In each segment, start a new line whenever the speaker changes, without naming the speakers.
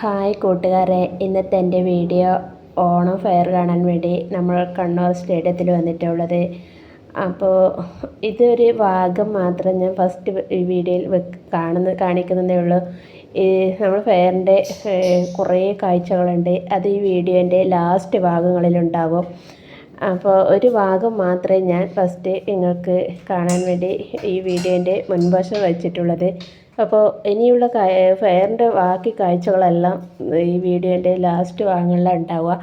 Hi കൂട്ടുകാരെ ഇന്നത്തെ എന്റെ വീഡിയോ ഓണം ഫെയർ കാണാൻ വേണ്ടി നമ്മൾ കണ്ണൂർ സ്റ്റേഡിയത്തിൽ വന്നിട്ടുള്ളത്. അപ്പോൾ ഇതൊരു ഭാഗം മാത്രം ഞാൻ ഫസ്റ്റ് വീഡിയോയിൽ കാണുന്ന കാണിക്കുന്നതേ ഉള്ളൂ. ഈ നമ്മൾ ഫെയറിന്റെ കുറേ കാഴ്ചകളുണ്ട്. അത് ഈ വീഡിയോന്റെ ലാസ്റ്റ് ഭാഗങ്ങളിലുണ്ടാകും അപ്പോൾ ഒരു ഭാഗം മാത്രമേ ഞാൻ ഫസ്റ്റ് നിങ്ങൾക്ക് കാണാൻ വേണ്ടി ഈ വീഡിയോന്റെ മുൻവശം വെച്ചിട്ടുള്ളത്. അപ്പോൾ ഇനിയുള്ള ഫെയറിന്റെ ബാക്കി കാഴ്ചകളെല്ലാം ഈ വീഡിയോന്റെ ലാസ്റ്റ് ഭാഗങ്ങളിലാണ് ഉണ്ടാവുക.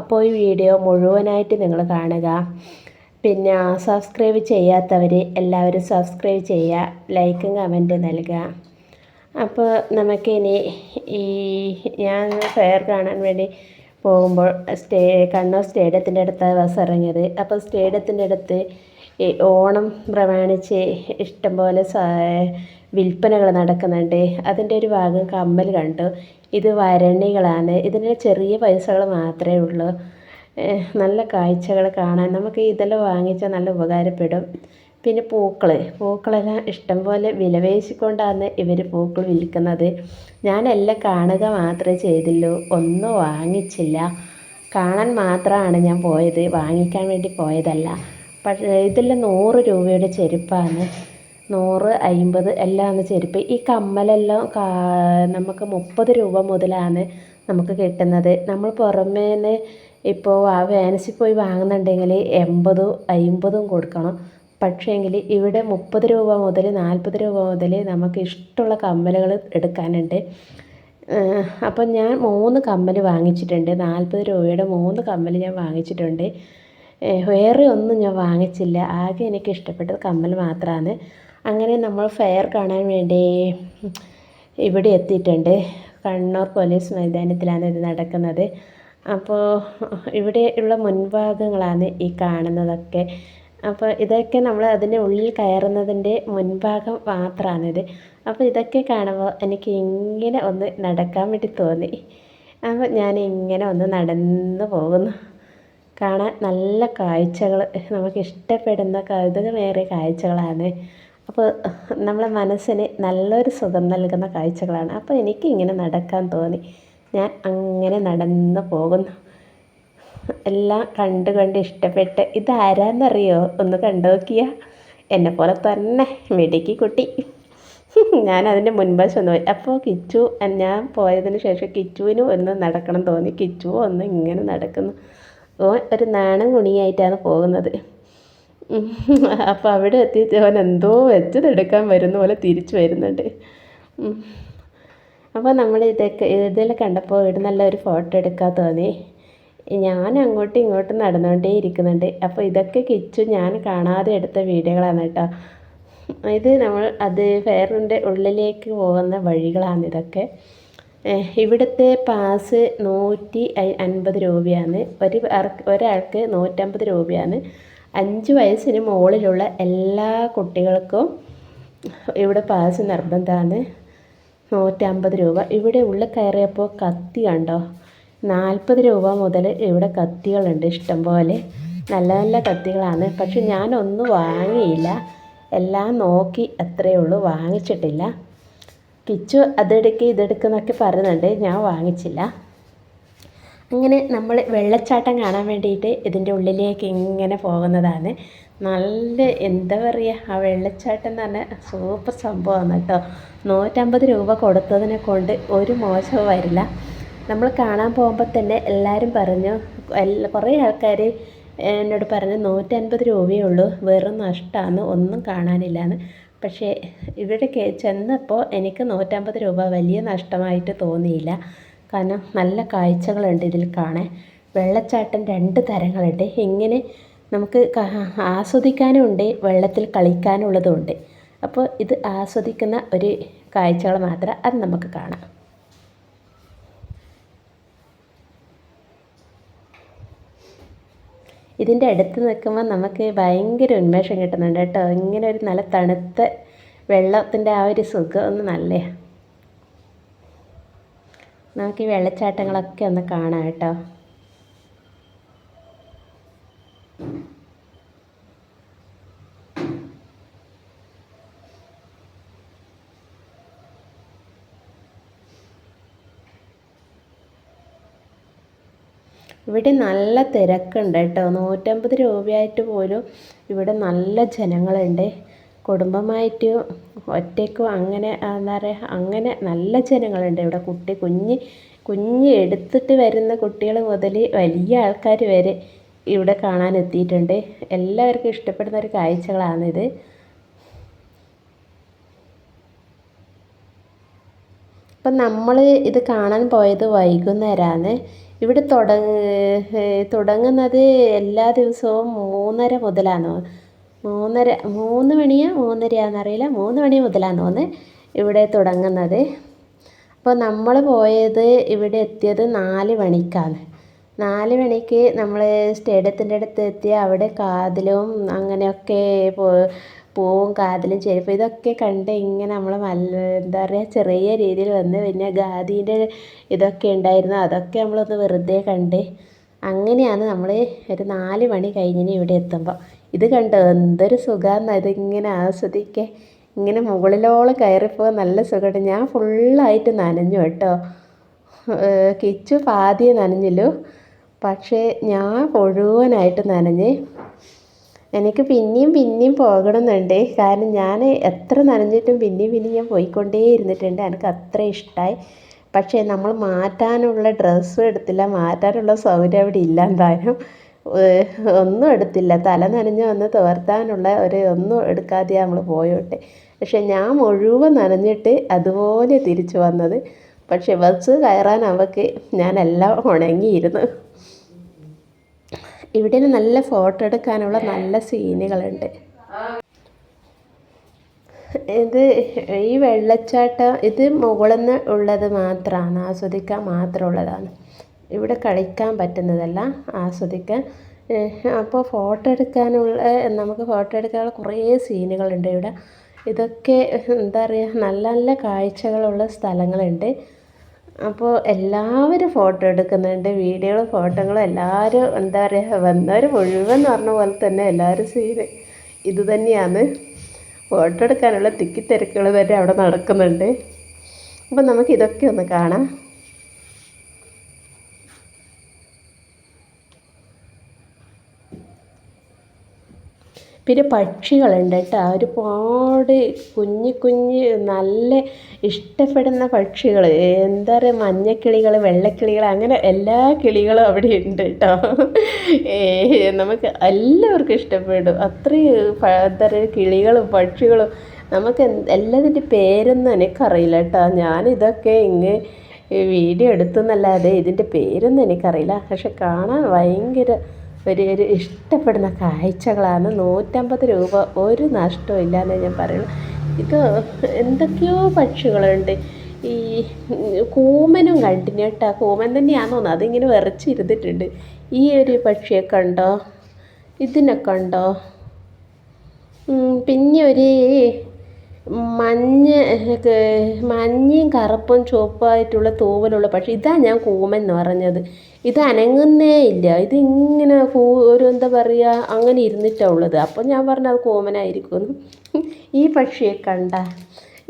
അപ്പോൾ ഈ വീഡിയോ മുഴുവനായിട്ട് നിങ്ങൾ കാണുക. പിന്നെ സബ്സ്ക്രൈബ് ചെയ്യാത്തവർ എല്ലാവരും സബ്സ്ക്രൈബ് ചെയ്യുക ലൈക്കും കമന്റ് നൽകുക. അപ്പോൾ നമുക്കിനി ഈ ഞാൻ ഫെയർ കാണാൻ വേണ്ടി പോകുമ്പോൾ സ്റ്റേ കണ്ണൂർ സ്റ്റേഡിയത്തിന്റെ അടുത്ത ബസ് ഇറങ്ങിയത്. അപ്പോൾ സ്റ്റേഡിയത്തിന്റെ അടുത്ത് ഓണം പ്രമാണിച്ച് ഇഷ്ടംപോലെ വിൽപ്പനകൾ നടക്കുന്നുണ്ട്. അതിന്റെ ഒരു ഭാഗം കമ്മൽ കണ്ടു. ഇത് വരണികളാണ്. ഇതിന് ചെറിയ പൈസകൾ മാത്രമേ ഉള്ളൂ. നല്ല കാഴ്ചകൾ കാണാൻ നമുക്ക് ഇതെല്ലാം വാങ്ങിച്ചാൽ നല്ല ഉപകാരപ്പെടും. പിന്നെ പൂക്കൾ പൂക്കളെല്ലാം ഇഷ്ടംപോലെ വിലപേശിക്കൊണ്ടാണ് ഇവർ പൂക്കൾ വിൽക്കുന്നത്. ഞാനെല്ലാം കാണുക മാത്രമേ ചെയ്തുള്ളൂ. ഒന്നും വാങ്ങിച്ചില്ല. കാണാൻ മാത്രമാണ് ഞാൻ പോയത്. വാങ്ങിക്കാൻ വേണ്ടി പോയതല്ല. പക്ഷേ ഇതെല്ലാം നൂറ് രൂപയുടെ ചെരുപ്പാണ്. നൂറ് എല്ലാം ചെരുപ്പ് ഈ കമ്മലെല്ലാം നമുക്ക് മുപ്പത് രൂപ മുതലാണ് നമുക്ക് കിട്ടുന്നത്. നമ്മൾ പുറമേന്ന് ഇപ്പോൾ ആ പോയി വാങ്ങുന്നുണ്ടെങ്കിൽ എൺപതും അമ്പതും കൊടുക്കണം. പക്ഷേങ്കിൽ ഇവിടെ മുപ്പത് രൂപ മുതൽ നാൽപ്പത് രൂപ മുതൽ നമുക്ക് ഇഷ്ടമുള്ള കമ്മലുകൾ എടുക്കാനുണ്ട്. അപ്പം ഞാൻ മൂന്ന് കമ്മൽ വാങ്ങിച്ചിട്ടുണ്ട്. നാൽപ്പത് രൂപയുടെ മൂന്ന് കമ്മൽ ഞാൻ വാങ്ങിച്ചിട്ടുണ്ട്. വേറെ ഒന്നും ഞാൻ വാങ്ങിച്ചില്ല. ആകെ എനിക്ക് ഇഷ്ടപ്പെട്ടത് കമ്മൽ മാത്രമാണ് അങ്ങനെ നമ്മൾ ഫെയർ കാണാൻ വേണ്ടി ഇവിടെ എത്തിയിട്ടുണ്ട്. കണ്ണൂർ പോലീസ് മൈതാനത്തിലാണ് ഇത് നടക്കുന്നത്. അപ്പോൾ ഇവിടെയുള്ള മുൻഭാഗങ്ങളാണ് ഈ കാണുന്നതൊക്കെ. അപ്പോൾ ഇതൊക്കെ നമ്മൾ അതിന്റെ ഉള്ളിൽ കയറുന്നതിന്റെ മുൻഭാഗം മാത്രമാണിത് അപ്പോൾ ഇതൊക്കെ കാണുമ്പോൾ എനിക്ക് ഇങ്ങനെ ഒന്ന് നടക്കാൻ വേണ്ടി തോന്നി. അപ്പോൾ ഞാൻ ഇങ്ങനെ ഒന്ന് നടന്നു പോകുന്നു. കാണാൻ നല്ല കാഴ്ചകൾ നമുക്ക് ഇഷ്ടപ്പെടുന്ന കൗതുകമേറിയ കാഴ്ചകളാണ് അപ്പോൾ നമ്മളെ മനസ്സിന് നല്ലൊരു സുഖം നൽകുന്ന കാഴ്ചകളാണ്. അപ്പോൾ എനിക്ക് ഇങ്ങനെ നടക്കാൻ തോന്നി. ഞാൻ അങ്ങനെ നടന്നു പോകുന്നു. എല്ലാം കണ്ട് കണ്ട് ഇഷ്ടപ്പെട്ട് ഇതാരാന്നറിയോ? ഒന്ന് കണ്ടു നോക്കിയാ. എന്നെ പോലെ തന്നെ മിടുക്കി കുട്ടി. ഞാൻ അതിന്റെ മുൻവശം പോയി. അപ്പോൾ കിച്ചു ഞാൻ പോയതിന് ശേഷം കിച്ചുവിനും ഒന്ന് നടക്കണം തോന്നി. കിച്ചു ഒന്ന് ഇങ്ങനെ നടക്കുന്നു. ഓ ഒരു നാണം കുണിയായിട്ടാണ് പോകുന്നത്. അപ്പോൾ അവിടെ എത്തിയിട്ട് അവൻ എന്തോ വെച്ചതെടുക്കാൻ വരുന്ന പോലെ തിരിച്ചു വരുന്നുണ്ട്. അപ്പോൾ നമ്മൾ ഇതൊക്കെ ഇതിൽ കണ്ടപ്പോൾ ഇവിടെ നല്ലൊരു ഫോട്ടോ എടുക്കാൻ തോന്നി. ഞാൻ അങ്ങോട്ടും ഇങ്ങോട്ടും നടന്നുകൊണ്ടേ ഇരിക്കുന്നുണ്ട്. അപ്പോൾ ഇതൊക്കെ കിച്ചു ഞാൻ കാണാതെ എടുത്ത വീഡിയോകളാണ് കേട്ടോ. ഇത് നമ്മൾ അത് ഫെയറിന്റെ ഉള്ളിലേക്ക് പോകുന്ന വഴികളാണ് ഇതൊക്കെ. ഇവിടുത്തെ പാസ് നൂറ്റി അൻപത് രൂപയാണ്. ഒരു ഒരാൾക്ക് നൂറ്റമ്പത് രൂപയാണ്. അഞ്ച് വയസ്സിന് മുകളിലുള്ള എല്ലാ കുട്ടികൾക്കും ഇവിടെ പാസ് നിർബന്ധമാണ്. നൂറ്റമ്പത് രൂപ. ഇവിടെ ഉള്ളിൽ കയറിയപ്പോൾ കത്തി കണ്ടോ? നാൽപ്പത് രൂപ മുതൽ ഇവിടെ കത്തികളുണ്ട് ഇഷ്ടം പോലെ നല്ല നല്ല കത്തികളാണ്. പക്ഷെ ഞാനൊന്നും വാങ്ങിയില്ല. എല്ലാം നോക്കി അത്രയേ ഉള്ളൂ. വാങ്ങിച്ചിട്ടില്ല. കിച്ചു അതെടുക്ക് ഇതെടുക്കുന്നൊക്കെ പറയുന്നുണ്ട് ഞാൻ വാങ്ങിച്ചില്ല. അങ്ങനെ നമ്മൾ വെള്ളച്ചാട്ടം കാണാൻ വേണ്ടിയിട്ട് ഇതിന്റെ ഉള്ളിലേക്ക് ഇങ്ങനെ പോകുന്നതാണ്. നല്ല എന്താ പറയുക ആ വെള്ളച്ചാട്ടം എന്ന് പറഞ്ഞാൽ സൂപ്പർ സംഭവമാണ് കേട്ടോ. നൂറ്റമ്പത് രൂപ കൊടുത്തതിനെ കൊണ്ട് ഒരു മോശവും വരില്ല. നമ്മൾ കാണാൻ പോകുമ്പോൾ തന്നെ എല്ലാവരും പറഞ്ഞു കുറേ ആൾക്കാർ എന്നോട് പറഞ്ഞു നൂറ്റൻപത് രൂപയേ ഉള്ളൂ വെറും നഷ്ടമാണ് ഒന്നും കാണാനില്ലാന്ന്. പക്ഷേ ഇവിടെ ചെന്നപ്പോൾ എനിക്ക് നൂറ്റമ്പത് രൂപ വലിയ നഷ്ടമായിട്ട് തോന്നിയില്ല. കാരണം നല്ല കാഴ്ചകളുണ്ട് ഇതിൽ കാണാൻ. വെള്ളച്ചാട്ടം രണ്ട് തരങ്ങളുണ്ട്. എങ്ങനെ നമുക്ക് ആസ്വദിക്കാനും ഉണ്ട് വെള്ളത്തിൽ കളിക്കാനുള്ളതുമുണ്ട് അപ്പോൾ ഇത് ആസ്വദിക്കുന്ന ഒരു കാഴ്ചകൾ മാത്രം അത് നമുക്ക് കാണാം. ഇതിന്റെ അടുത്ത് നിൽക്കുമ്പോൾ നമുക്ക് ഭയങ്കര ഉന്മേഷം കിട്ടുന്നുണ്ട് കേട്ടോ. ഇങ്ങനെ ഒരു നല്ല തണുത്ത വെള്ളത്തിന്റെ ആ ഒരു സുഖം ഒന്ന് നല്ലതാണ് നമുക്ക് ഈ വെള്ളച്ചാട്ടങ്ങളൊക്കെ ഒന്ന് കാണാം കേട്ടോ. ഇവിടെ നല്ല തിരക്കുണ്ട് കേട്ടോ. നൂറ്റമ്പത് രൂപയായിട്ട് പോലും ഇവിടെ നല്ല ജനങ്ങളുണ്ട്. കുടുംബമായിട്ട് ഒറ്റയ്ക്കും അങ്ങനെ എന്താ പറയുക അങ്ങനെ നല്ല ജനങ്ങളുണ്ട്. ഇവിടെ കുട്ടി കുഞ്ഞ് കുഞ്ഞ് എടുത്തിട്ട് വരുന്ന കുട്ടികൾ മുതൽ വലിയ ആൾക്കാർ വരെ ഇവിടെ കാണാൻ എത്തിയിട്ടുണ്ട്. എല്ലാവർക്കും ഇഷ്ടപ്പെടുന്ന ഒരു കാഴ്ചകളാണിത്. അപ്പം നമ്മൾ ഇത് കാണാൻ പോയത് വൈകുന്നേരമാണ് ഇവിടെ തുടങ്ങുന്നത് എല്ലാ ദിവസവും മൂന്നര മുതലാണ്. മൂന്നര മൂന്ന് മണിയോ മൂന്നരയാണെന്നറിയില്ല മൂന്ന് മണി മുതലാണ് തോന്നുന്നത് ഇവിടെ തുടങ്ങുന്നത്. അപ്പോൾ നമ്മൾ പോയത് ഇവിടെ എത്തിയത് നാല് മണിക്കാണ്. നാല് മണിക്ക് നമ്മൾ സ്റ്റേഡിയത്തിന്റെ അടുത്ത് എത്തി അവിടെ കാതിലും അങ്ങനെയൊക്കെ പൂവും കാതിലും ചെരുപ്പ് ഇതൊക്കെ കണ്ട് ഇങ്ങനെ നമ്മൾ നല്ല എന്താ പറയുക ചെറിയ രീതിയിൽ വന്ന് പിന്നെ ഖാദീന്റെ ഇതൊക്കെ ഉണ്ടായിരുന്നു. അതൊക്കെ നമ്മളൊന്ന് വെറുതെ കണ്ട് അങ്ങനെയാണ് നമ്മൾ ഒരു നാല് മണി കഴിഞ്ഞിന് ഇവിടെ എത്തുമ്പോൾ ഇത് കണ്ടോ? എന്തൊരു സുഖമാണ് ഇതിങ്ങനെ ആസ്വദിക്കേ ഇങ്ങനെ മുകളിലോളം കയറിപ്പോകാൻ നല്ല സുഖമുണ്ട് ഞാൻ ഫുള്ളായിട്ട് നനഞ്ഞു കേട്ടോ. കിച്ചു പാതിയെ നനഞ്ഞില്ലു. പക്ഷേ ഞാൻ മുഴുവനായിട്ട് നനഞ്ഞ്. എനിക്ക് പിന്നെയും പിന്നെയും പോകണമെന്നുണ്ട്. കാരണം ഞാൻ എത്ര നനഞ്ഞിട്ടും പിന്നെയും പിന്നെയും ഞാൻ പോയിക്കൊണ്ടേ ഇരുന്നിട്ടുണ്ട്. എനിക്ക് അത്ര ഇഷ്ടമായി പക്ഷേ നമ്മൾ മാറ്റാനുള്ള ഡ്രസ്സും എടുത്തില്ല. മാറ്റാനുള്ള സൗകര്യം അവിടെ ഇല്ല എന്തായാലും. ഒന്നും എടുത്തില്ല. തല നനഞ്ഞ് വന്ന് തോർത്താനുള്ള ഒരു ഒന്നും എടുക്കാതെ നമ്മൾ പോയോട്ടെ. പക്ഷെ ഞാൻ മുഴുവൻ നനഞ്ഞിട്ട് അതുപോലെ തിരിച്ചു വന്നത്. പക്ഷെ ബസ് കയറാൻ അവൾക്ക് ഞാനെല്ലാം ഉണങ്ങിയിരുന്നു. ഇവിടെ നല്ല ഫോട്ടോ എടുക്കാനുള്ള നല്ല സീനുകളുണ്ട്. ഇത് ഈ വെള്ളച്ചാട്ടം ഇത് മുകളിൽ നിന്ന് ഉള്ളത് മാത്രമാണ്. ആസ്വദിക്കാൻ മാത്രമുള്ളതാണ്. ഇവിടെ കളിക്കാൻ പറ്റുന്നതല്ല. ആസ്വദിക്കാൻ. അപ്പോൾ ഫോട്ടോ എടുക്കാനുള്ള നമുക്ക് ഫോട്ടോ എടുക്കാനുള്ള കുറേ സീനുകളുണ്ട് ഇവിടെ. ഇതൊക്കെ എന്താ പറയുക നല്ല നല്ല കാഴ്ചകളുള്ള സ്ഥലങ്ങളുണ്ട്. അപ്പോൾ എല്ലാവരും ഫോട്ടോ എടുക്കുന്നുണ്ട്. വീഡിയോകളും ഫോട്ടോകളും എല്ലാവരും എന്താ പറയുക വന്നവർ മുഴുവൻ പറഞ്ഞ പോലെ തന്നെ എല്ലാവരും സീന്. ഇത് തന്നെയാണ്. ഫോട്ടോ എടുക്കാനുള്ള തിക്കിത്തിരക്കുകൾ വരെ അവിടെ നടക്കുന്നുണ്ട്. അപ്പോൾ നമുക്ക് ഇതൊക്കെ ഒന്ന് കാണാം. പിന്നെ പക്ഷികളുണ്ട് കേട്ടോ. ഒരുപാട് കുഞ്ഞു കുഞ്ഞ് നല്ല ഇഷ്ടപ്പെടുന്ന പക്ഷികൾ എന്താ പറയുക മഞ്ഞക്കിളികൾ വെള്ളക്കിളികൾ അങ്ങനെ എല്ലാ കിളികളും അവിടെ ഉണ്ട് കേട്ടോ. നമുക്ക് എല്ലാവർക്കും ഇഷ്ടപ്പെടും. അത്രയും എന്താ പറയുക കിളികളും പക്ഷികളും. നമുക്ക് എല്ലാത്തിന്റെ പേരൊന്നും എനിക്കറിയില്ല കേട്ടോ. ഞാനിതൊക്കെ ഇങ്ങ് വീഡിയോ എടുത്തു എന്നല്ലാതെ ഇതിന്റെ പേരൊന്നും എനിക്കറിയില്ല. പക്ഷെ കാണാൻ ഭയങ്കര ഒരു ഒരു ഇഷ്ടപ്പെടുന്ന കാഴ്ചകളാണ്. നൂറ്റമ്പത് രൂപ ഒരു നഷ്ടവും ഇല്ലയെന്ന് ഞാൻ പറയുന്നു. ഇത് എന്തൊക്കെയോ പക്ഷികളുണ്ട്. ഈ കൂമനും കണ്ടിന്യൂ കേട്ടോ കൂമൻ തന്നെയാണെന്ന് തോന്നുന്നു. അതിങ്ങനെ വിറച്ചിരുന്നിട്ടുണ്ട്. ഈ ഒരു പക്ഷിയെ കണ്ടോ? ഇതിനെ കണ്ടോ? പിന്നെ ഒരു മഞ്ഞ മഞ്ഞയും കറുപ്പും ചുവപ്പായിട്ടുള്ള തൂവലുള്ള പക്ഷി. ഇതാണ് ഞാൻ കൂമൻ എന്ന് പറഞ്ഞത്. ഇത് അനങ്ങുന്നേ ഇല്ല. ഇത് ഇങ്ങനെ ഒരു എന്താ പറയുക അങ്ങനെ ഇരുന്നിട്ടാണ് ഉള്ളത്. അപ്പോൾ ഞാൻ പറഞ്ഞു അത് ആയിരിക്കും ഈ പക്ഷിയെ കണ്ട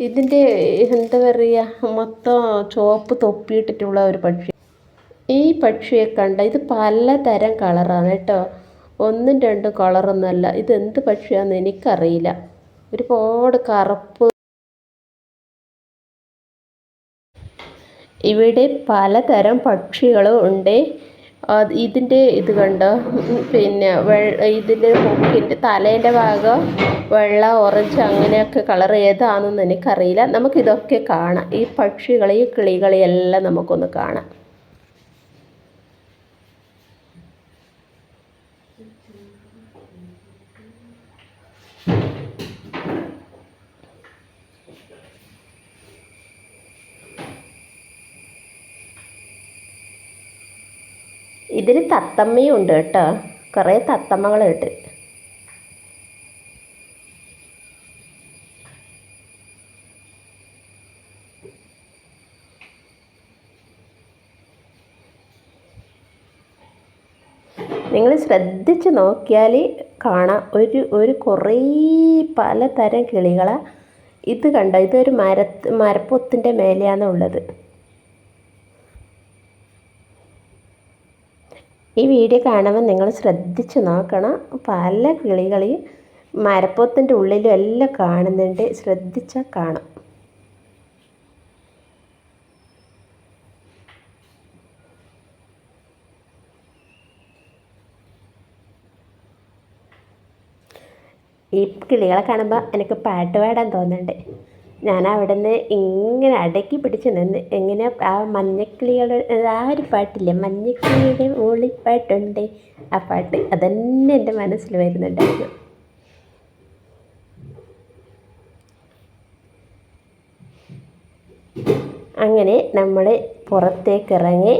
ഇതിന്റെ എന്താ പറയുക മൊത്തം ചുവപ്പ് തൊപ്പിയിട്ടിട്ടുള്ള ഒരു പക്ഷി. ഈ പക്ഷിയെ കണ്ട ഇത് പലതരം കളറാണ് കേട്ടോ. ഒന്നും രണ്ടും കളറൊന്നുമല്ല. ഇത് എന്ത് പക്ഷിയാണെന്ന് എനിക്കറിയില്ല. ഒരുപാട് കറുപ്പ് ഇവിടെ പലതരം പക്ഷികളും ഉണ്ട്. ഇതിന്റെ ഇത് കണ്ടോ? പിന്നെ ഇതിന്റെ കൊക്കിന്റെ തലേന്റെ ഭാഗം വെള്ള ഓറഞ്ച് അങ്ങനെയൊക്കെ കളർ ഏതാണെന്ന് എനിക്കറിയില്ല. നമുക്കിതൊക്കെ കാണാം. ഈ പക്ഷികളെയും കിളികളെയും എല്ലാം നമുക്കൊന്ന് കാണാം. ഇതിൽ തത്തമ്മയും ഉണ്ട് കേട്ടോ. കുറേ തത്തമ്മകളുണ്ട്. നിങ്ങൾ ശ്രദ്ധിച്ച് നോക്കിയാൽ കാണാം. ഒരു ഒരു കുറേ പലതരം കിളികളാണ് ഇത് കണ്ടോ? ഇതൊരു മര മരപ്പൊത്തിന്റെ മേലെയാണ് ഉള്ളത് ഈ വീഡിയോ കാണുമ്പോൾ നിങ്ങൾ ശ്രദ്ധിച്ചു നോക്കണം. പല കിളികളെയും മരപ്പൊത്തിന്റെ ഉള്ളിലും എല്ലാം കാണുന്നുണ്ട്. ശ്രദ്ധിച്ചാൽ കാണാം. ഈ കിളികളെ കാണുമ്പോൾ എനിക്ക് പാട്ട് പാടാൻ തോന്നുന്നുണ്ട്. ഞാൻ അവിടെ നിന്ന് ഇങ്ങനെ അടക്കി പിടിച്ച് നിന്ന് എങ്ങനെ ആ മഞ്ഞക്കിളികളുടെ ആ ഒരു പാട്ടില്ലേ? മഞ്ഞക്കിളിയുടെ ഓളിപ്പാട്ടുണ്ട് ആ പാട്ട് അതന്നെ എന്റെ മനസ്സിൽ വരുന്നുണ്ടായിരുന്നു. അങ്ങനെ നമ്മൾ പുറത്തേക്ക് ഇറങ്ങി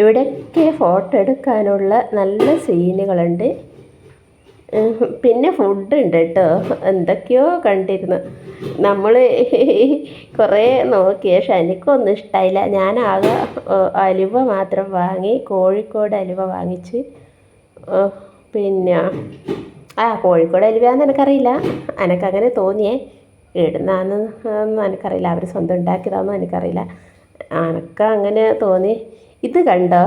ഇവിടെയൊക്കെ ഫോട്ടോ എടുക്കാനുള്ള നല്ല സീനുകളുണ്ട്. പിന്നെ ഫുഡ് ഉണ്ട് കേട്ടോ. എന്തൊക്കെയോ കണ്ടിരുന്നു. നമ്മൾ കുറേ നോക്കിയ. പക്ഷെ എനിക്കൊന്നും ഇഷ്ടമായില്ല ഞാൻ ആകെ അലുവ മാത്രം വാങ്ങി കോഴിക്കോട് അലുവ വാങ്ങിച്ച്. പിന്നെ ആ കോഴിക്കോട് അലുവയാണെന്ന് എനിക്കറിയില്ല. എനിക്കങ്ങനെ തോന്നിയേ. ഇടുന്നാന്ന് എനിക്കറിയില്ല. അവർ സ്വന്തം ഉണ്ടാക്കിയതാണെന്നും എനിക്കറിയില്ല. എനക്ക് അങ്ങനെ തോന്നി. ഇത് കണ്ടോ?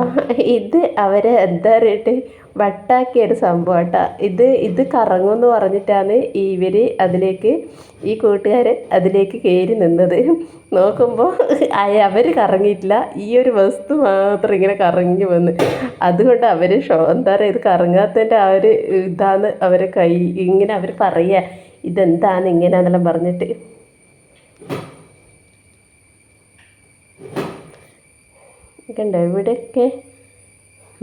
ഇത് അവർ എന്താ പറയട്ടെ വട്ടാക്കിയ ഒരു സംഭവം കേട്ടോ ഇത് ഇത് കറങ്ങുമെന്ന് പറഞ്ഞിട്ടാണ് ഇവർ അതിലേക്ക് ഈ കൂട്ടുകാരൻ അതിലേക്ക് കയറി നിന്നത്. നോക്കുമ്പോൾ അവർ കറങ്ങിയിട്ടില്ല. ഈ ഒരു വസ്തു മാത്രം ഇങ്ങനെ കറങ്ങി വന്ന്. അതുകൊണ്ട് അവർ ഷോ എന്താ പറയുക ഇത് കറങ്ങാത്തതിന്റെ ആ ഒരു ഇതാണ് അവരെ കൈ ഇങ്ങനെ അവർ പറയുക ഇതെന്താണ് ഇങ്ങനെയാണെന്നെല്ലാം പറഞ്ഞിട്ട്. കണ്ടോ ഇവിടെയൊക്കെ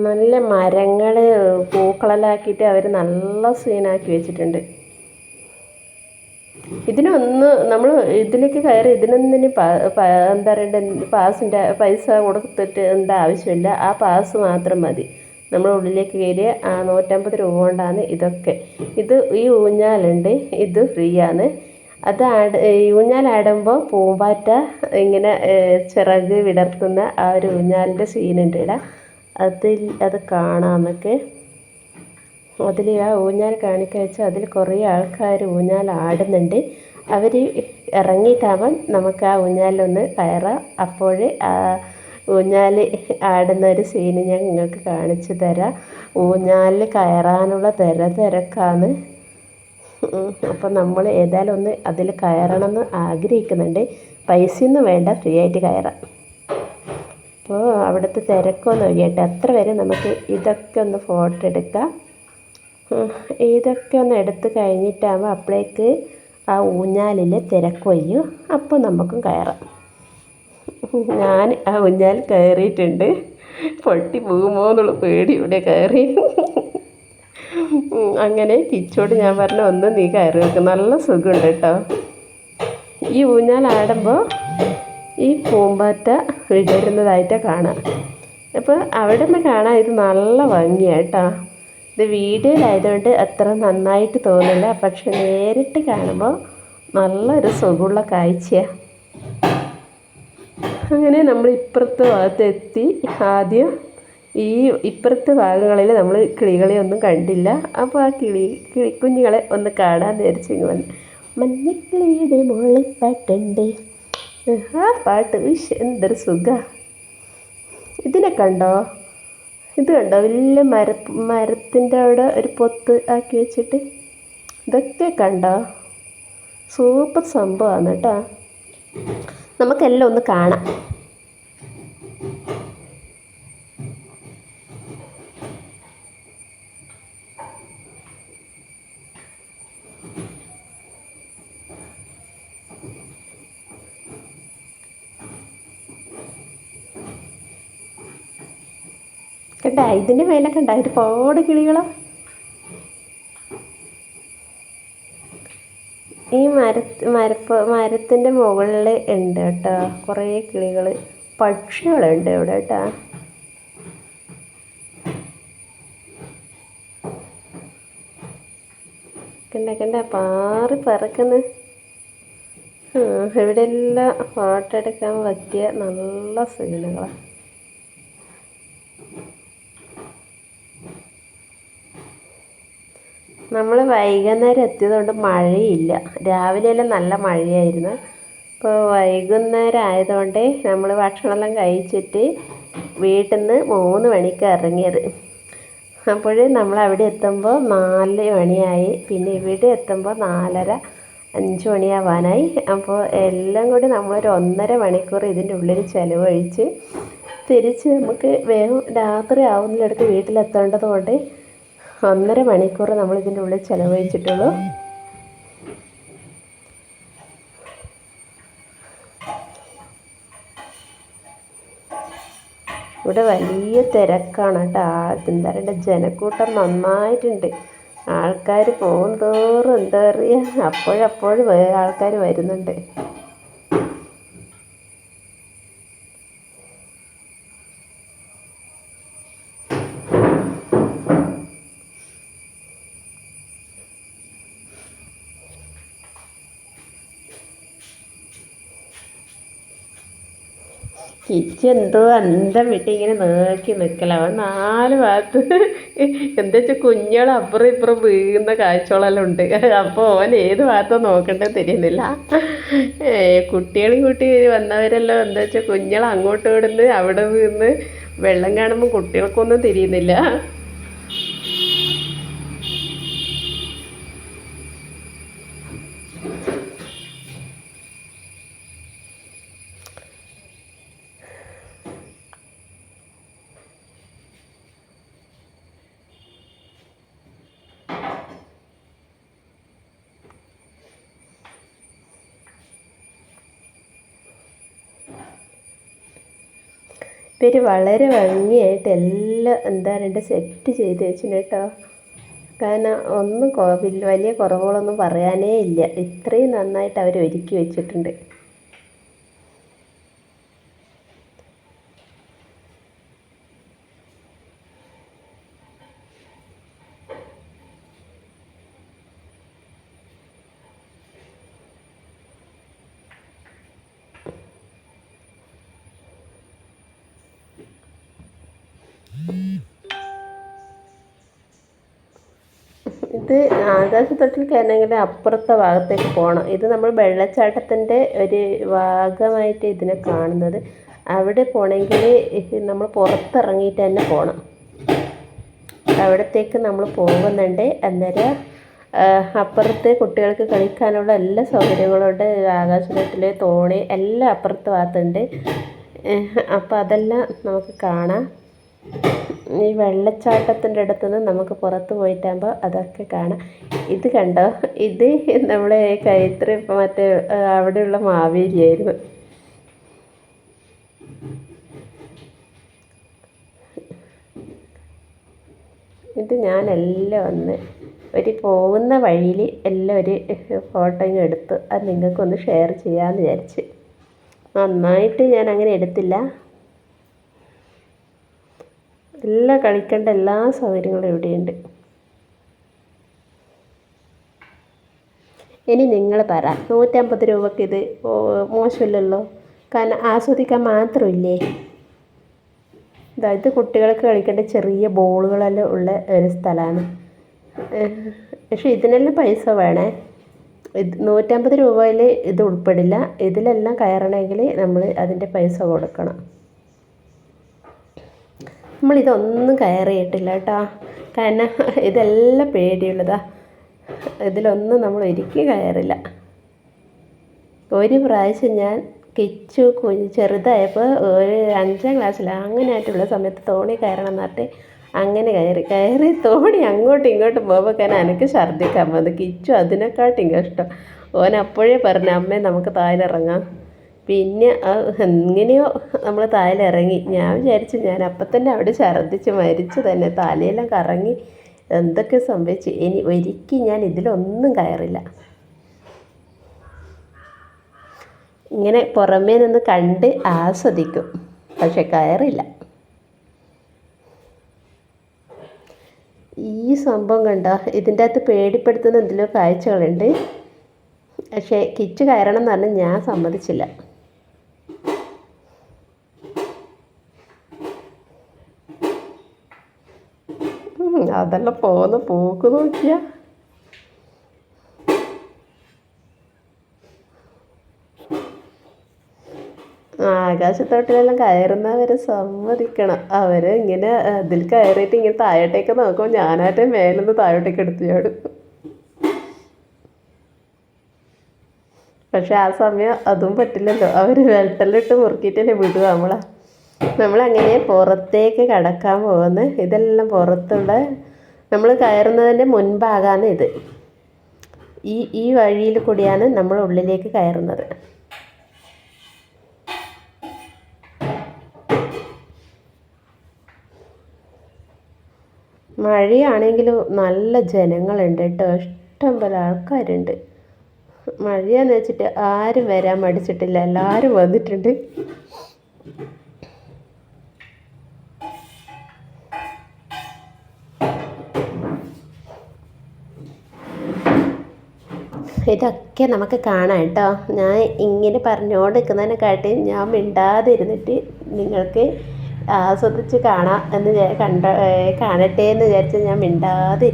നല്ല മരങ്ങൾ പൂക്കളലാക്കിയിട്ട് അവർ നല്ല സീനാക്കി വെച്ചിട്ടുണ്ട്. ഇതിനൊന്ന് നമ്മൾ ഇതിലേക്ക് കയറി ഇതിനൊന്നിന് എന്താ പറയണ്ടേ പാസിന്റെ പൈസ കൊടുത്തിട്ട് എന്താ ആവശ്യമില്ല. ആ പാസ് മാത്രം മതി. നമ്മൾ ഉള്ളിലേക്ക് കയറി ആ നൂറ്റമ്പത് രൂപ കൊണ്ടാണ് ഇതൊക്കെ. ഇത് ഈ ഊഞ്ഞാലുണ്ട് ഇത് ഫ്രീ ആണ് അത് ആട് ഊഞ്ഞാലാടുമ്പോൾ പൂമ്പാറ്റ ഇങ്ങനെ ചിറക് വിടർത്തുന്ന ആ ഒരു ഊഞ്ഞാലിന്റെ സീനുണ്ട് ഇവിടെ. അതിൽ അത് കാണാമെന്നൊക്കെ. അതിൽ ആ ഊഞ്ഞാൽ കാണിക്കുക വെച്ചാൽ അതിൽ കുറേ ആൾക്കാർ ഊഞ്ഞാൽ ആടുന്നുണ്ട്. അവർ ഇറങ്ങിയിട്ടാവാൻ നമുക്ക് ആ ഊഞ്ഞാലൊന്ന് കയറാം. അപ്പോൾ ആ ഊഞ്ഞാൽ ആടുന്ന ഒരു സീന് ഞാൻ നിങ്ങൾക്ക് കാണിച്ചു തരാം. ഊഞ്ഞാലിൽ കയറാനുള്ള തിര തിരക്കാണ്. അപ്പം നമ്മൾ ഏതായാലും ഒന്ന് അതിൽ കയറണമെന്ന് ആഗ്രഹിക്കുന്നുണ്ട്. പൈസയൊന്നും വേണ്ട ഫ്രീ ആയിട്ട് കയറാം. അപ്പോൾ അവിടുത്തെ തിരക്കൊന്നും ഒഴിയട്ടെ അത്ര വരെ നമുക്ക് ഇതൊക്കെ ഒന്ന് ഫോട്ടോ എടുക്കാം. ഇതൊക്കെ ഒന്ന് എടുത്ത് കഴിഞ്ഞിട്ടാകുമ്പോൾ അപ്പോഴേക്ക് ആ ഊഞ്ഞാലിൽ തിരക്കൊയ്യും അപ്പോൾ നമുക്കും കയറാം. ഞാൻ ആ ഊഞ്ഞാൽ കയറിയിട്ടുണ്ട്. പൊട്ടി പോകുമോ എന്നുള്ള പേടി ഇവിടെ കയറി. അങ്ങനെ കിച്ചോട് ഞാൻ പറഞ്ഞു ഒന്ന് നീ കയറി വെക്കും നല്ല സുഖമുണ്ട് കേട്ടോ. ഈ ഊഞ്ഞാലാടുമ്പോൾ ഈ പൂമ്പാറ്റ വിടരുന്നതായിട്ട് കാണാം. അപ്പോൾ അവിടെ നിന്ന് കാണാൻ ഇത് നല്ല ഭംഗിയാട്ടോ ഇത് വീഡിയോയിലായതുകൊണ്ട് അത്ര നന്നായിട്ട് തോന്നില്ല. പക്ഷെ നേരിട്ട് കാണുമ്പോൾ നല്ലൊരു സുഖമുള്ള കാഴ്ചയാണ് അങ്ങനെ നമ്മൾ ഇപ്പുറത്തെ ഭാഗത്തെത്തി ആദ്യം ഈ ഇപ്പുറത്തെ ഭാഗങ്ങളിൽ നമ്മൾ കിളികളെ ഒന്നും കണ്ടില്ല. അപ്പോൾ ആ കിളി കിളിക്കുഞ്ഞുങ്ങളെ ഒന്ന് കാണാൻ നേരിച്ചു വന്നു. മഞ്ഞക്കിളിയുടെ മുകളിൽ പാട്ടുണ്ട്. ആ പാട്ട് വിഷ് എന്തൊരു സുഖ. ഇതിനെ കണ്ടോ? ഇത് കണ്ടോ? വലിയ മര മരത്തിന്റെ അവിടെ ഒരു പൊത്ത് ആക്കി വെച്ചിട്ട്. ഇതൊക്കെ കണ്ടോ? സൂപ്പർ സംഭവമാണ് കേട്ടോ. നമുക്കെല്ലാം ഒന്ന് കാണാം. കണ്ട ഇതിന്റെ മേലെ കണ്ട ഒരുപാട് കിളികളോ. ഈ മര മരപ്പ് മരത്തിന്റെ മുകളിൽ ഉണ്ട് കേട്ടോ കുറേ കിളികൾ പക്ഷികളുണ്ട് ഇവിടെ കേട്ടോ. കണ്ട കണ്ട പാറി പറക്കുന്നു. ഇവിടെ എല്ലാം ഫോട്ടോ എടുക്കാൻ പറ്റിയ നല്ല സീനുകളാണ് നമ്മൾ വൈകുന്നേരം എത്തിയതുകൊണ്ട് മഴയില്ല. രാവിലെയെല്ലാം നല്ല മഴയായിരുന്നു. അപ്പോൾ വൈകുന്നേരം ആയതുകൊണ്ട് നമ്മൾ ഭക്ഷണമെല്ലാം കഴിച്ചിട്ട് വീട്ടിൽ നിന്ന് മൂന്ന് മണിക്ക് ഇറങ്ങിയത്. അപ്പോൾ നമ്മൾ അവിടെ എത്തുമ്പോൾ നാല് മണിയായി. പിന്നെ ഇവിടെ എത്തുമ്പോൾ നാലര അഞ്ച് മണിയാവാനായി. അപ്പോൾ എല്ലാം കൂടി നമ്മളൊരു ഒന്നര മണിക്കൂർ ഇതിന്റെ ഉള്ളിൽ ചിലവഴിച്ച് തിരിച്ച് നമുക്ക് വേഗം രാത്രി ആവുന്നിടത്ത് വീട്ടിലെത്തേണ്ടത് കൊണ്ട് ഒന്നര മണിക്കൂർ നമ്മൾ ഇതിന്റെ ഉള്ളിൽ ചിലവഴിച്ചിട്ടുള്ളൂ. ഇവിടെ വലിയ തിരക്കാണ് കേട്ടോ. എന്താ പറയണ്ട ജനക്കൂട്ടം നന്നായിട്ടുണ്ട്. ആൾക്കാർ പോകും തോറും എന്താ പറയുക അപ്പോഴപ്പോഴും ആൾക്കാർ വരുന്നുണ്ട്. കിച്ചു എന്തോ അന്തം വിട്ട് ഇങ്ങനെ നോക്കി നിൽക്കല അവൻ നാല് ഭാഗത്ത് എന്താ വെച്ചാൽ കുഞ്ഞുകൾ അപ്പുറം ഇപ്പുറം വീഴുന്ന കാഴ്ചകളെല്ലാം ഉണ്ട്. അപ്പോൾ അവൻ ഏത് ഭാഗത്താണ് നോക്കേണ്ടത് തിരിയുന്നില്ല. കുട്ടികളും കൂട്ടി വന്നവരെല്ലാം എന്താ വെച്ചാൽ കുഞ്ഞുങ്ങൾ അങ്ങോട്ട് വിടുന്ന് അവിടെ നിന്ന് വെള്ളം കാണുമ്പോൾ കുട്ടികൾക്കൊന്നും തിരിയുന്നില്ല. ഇവർ വളരെ ഭംഗിയായിട്ട് എല്ലാം എന്താ രണ്ട് സെറ്റ് ചെയ്ത് വെച്ചിന് കേട്ടോ. കാരണം ഒന്നും വലിയ കുറവുകളൊന്നും പറയാനേ ഇല്ല. ഇത്രയും നന്നായിട്ട് അവർ ഒരുക്കി വെച്ചിട്ടുണ്ട്. ഇത് ആകാശത്തൊട്ടിൽ കയറണമെങ്കിൽ അപ്പുറത്തെ ഭാഗത്തേക്ക് പോകണം. ഇത് നമ്മൾ വെള്ളച്ചാട്ടത്തിന്റെ ഒരു ഭാഗമായിട്ട് ഇതിനെ കാണുന്നത്. അവിടെ പോകണമെങ്കിൽ നമ്മൾ പുറത്തിറങ്ങിയിട്ട് തന്നെ പോകണം. അവിടത്തേക്ക് നമ്മൾ പോകുന്നുണ്ട്. അന്നേരം അപ്പുറത്തെ കുട്ടികൾക്ക് കളിക്കാനുള്ള എല്ലാ സൗകര്യങ്ങളുണ്ട്. ആകാശത്തൊട്ടിൽ തോണി എല്ലാം അപ്പുറത്ത് ഭാഗത്തുണ്ട്. അപ്പോൾ അതെല്ലാം നമുക്ക് കാണാം. ഈ വെള്ളച്ചാട്ടത്തിന്റെ അടുത്ത് നിന്ന് നമുക്ക് പുറത്ത് പോയിട്ടാകുമ്പോൾ അതൊക്കെ കാണാം. ഇത് കണ്ടോ? ഇത് നമ്മളെ കൈത്തറി മറ്റേ അവിടെയുള്ള മാവേലിയായിരുന്നു. ഇത് ഞാനെല്ലാം ഒന്ന് ഒരു പോകുന്ന വഴിയിൽ എല്ലാം ഒരു ഫോട്ടോയും എടുത്ത് അത് നിങ്ങൾക്കൊന്ന് ഷെയർ ചെയ്യാമെന്ന് വിചാരിച്ച്. നന്നായിട്ട് ഞാൻ അങ്ങനെ എടുത്തില്ല. എല്ലാ കളിക്കേണ്ട എല്ലാ സൗകര്യങ്ങളും ഇവിടെയുണ്ട്. ഇനി നിങ്ങൾ പറ നൂറ്റമ്പത് രൂപക്ക് ഇത് മോശമില്ലല്ലോ? കാരണം ആസ്വദിക്കാൻ മാത്രമില്ലേ? അതായത് കുട്ടികൾക്ക് കളിക്കേണ്ട ചെറിയ ബോളുകളെല്ലാം ഉള്ള ഒരു സ്ഥലമാണ്. പക്ഷേ ഇതിനെല്ലാം പൈസ വേണേ? ഇത് നൂറ്റമ്പത് രൂപയിൽ ഇത് ഉൾപ്പെടില്ല. ഇതിലെല്ലാം കയറണമെങ്കിൽ നമ്മൾ അതിന്റെ പൈസ കൊടുക്കണം. നമ്മളിതൊന്നും കയറിയിട്ടില്ല കേട്ടോ. കാരണം ഇതെല്ലാം പേടിയുള്ളതാണ് ഇതിലൊന്നും നമ്മൾ ഒരിക്കലും കയറില്ല. ഒരു പ്രാവശ്യം ഞാൻ കിച്ചു കുഞ്ഞ് ചെറുതായപ്പോൾ ഒരു അഞ്ചാം ക്ലാസ്സിൽ അങ്ങനെ ആയിട്ടുള്ള സമയത്ത് തോണി കയറണം എന്നിട്ട് അങ്ങനെ കയറി. കയറി തോണി അങ്ങോട്ടും ഇങ്ങോട്ടും പോകുമ്പോൾ കാരണം എനിക്ക് ഛർദ്ദിക്കാൻ പോകുന്നത് കിച്ചു അതിനെക്കാട്ടും ഇഷ്ടം ഓൻ അപ്പോഴേ പറഞ്ഞു അമ്മേ നമുക്ക് താഴെ പിന്നെ എങ്ങനെയോ നമ്മൾ താഴെ ഞാൻ വിചാരിച്ചു ഞാൻ അപ്പം തന്നെ അവിടെ ഛർദ്ദിച്ച് മരിച്ചു തന്നെ. തലയെല്ലാം കറങ്ങി. എന്തൊക്കെ സംഭവിച്ചു? ഇനി ഒരിക്കലും ഞാൻ ഇതിലൊന്നും കയറില്ല. ഇങ്ങനെ പുറമേ നിന്ന് കണ്ട് ആസ്വദിക്കും. പക്ഷെ കയറില്ല. ഈ സംഭവം കണ്ട? ഇതിന്റെ അകത്ത് പേടിപ്പെടുത്തുന്ന എന്തെങ്കിലും കാഴ്ചകളുണ്ട്. പക്ഷേ കിച്ച് കയറണം എന്ന് പറഞ്ഞാൽ ഞാൻ സമ്മതിച്ചില്ല. അതെല്ലാം പോകുന്ന പോക്ക് നോക്കിയ. ആകാശത്തോട്ടിലെല്ലാം കയറുന്നവരെ സമ്മതിക്കണം. അവർ ഇങ്ങനെ ഇതിൽ കയറിയിട്ട് ഇങ്ങനെ താഴോട്ടേക്ക് നോക്കുമ്പോൾ ഞാനായിട്ട് മേലിന്ന് താഴോട്ടേക്ക് എടുത്തു ചാടും പക്ഷെ ആ സമയം അതും പറ്റില്ലല്ലോ. അവർ വെട്ടലിട്ട് മുറുക്കിയിട്ടല്ലേ വിടുക നമ്മളെ. നമ്മളങ്ങനെ പുറത്തേക്ക് കടക്കാൻ പോകുന്നത്. ഇതെല്ലാം പുറത്തുള്ള നമ്മൾ കയറുന്നതിന്റെ മുൻപാകാണ് ഇത്. ഈ ഈ വഴിയിൽ കൂടിയാണ് നമ്മൾ ഉള്ളിലേക്ക് കയറുന്നത്. മഴയാണെങ്കിലും നല്ല ജനങ്ങളുണ്ട് കേട്ടോ. ഇഷ്ടം പോലെ ആൾക്കാരുണ്ട്. മഴയാന്ന് വെച്ചിട്ട് ആരും വരാൻ മടിച്ചിട്ടില്ല. എല്ലാവരും വന്നിട്ടുണ്ട്. ഇതൊക്കെ നമുക്ക് കാണാം കേട്ടോ. ഞാൻ ഇങ്ങനെ പറഞ്ഞുകൊണ്ടിരിക്കുന്നതിനെ കാട്ടി ഞാൻ മിണ്ടാതിരുന്നിട്ട് നിങ്ങൾക്ക് ആസ്വദിച്ച് കാണാം എന്ന് കണ്ട കാണട്ടെ എന്ന് വിചാരിച്ച് ഞാൻ മിണ്ടാതെ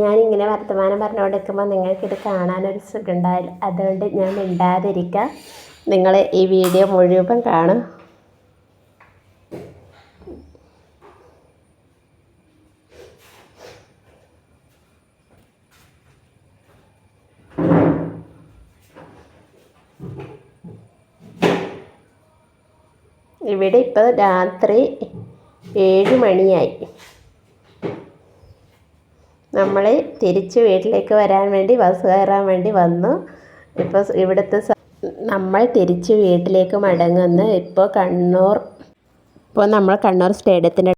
ഞാനിങ്ങനെ വർത്തമാനം പറഞ്ഞുകൊണ്ടിരിക്കുമ്പോൾ നിങ്ങൾക്കിത് കാണാനൊരു സുഖം ഉണ്ടാവില്ല അതുകൊണ്ട് ഞാൻ മിണ്ടാതിരിക്കാം. നിങ്ങൾ ഈ വീഡിയോ മുഴുവൻ കാണും. ഇവിടെ ഇപ്പോൾ രാത്രി ഏഴ് മണിയായി. നമ്മൾ തിരിച്ച് വീട്ടിലേക്ക് വരാൻ വേണ്ടി ബസ് കയറാൻ വേണ്ടി വന്നു. ഇപ്പോൾ ഇവിടുത്തെ നമ്മൾ തിരിച്ച് വീട്ടിലേക്ക് മടങ്ങുന്നു. ഇപ്പോൾ കണ്ണൂർ ഇപ്പോൾ നമ്മൾ കണ്ണൂർ സ്റ്റേഡിയത്തിന്റെ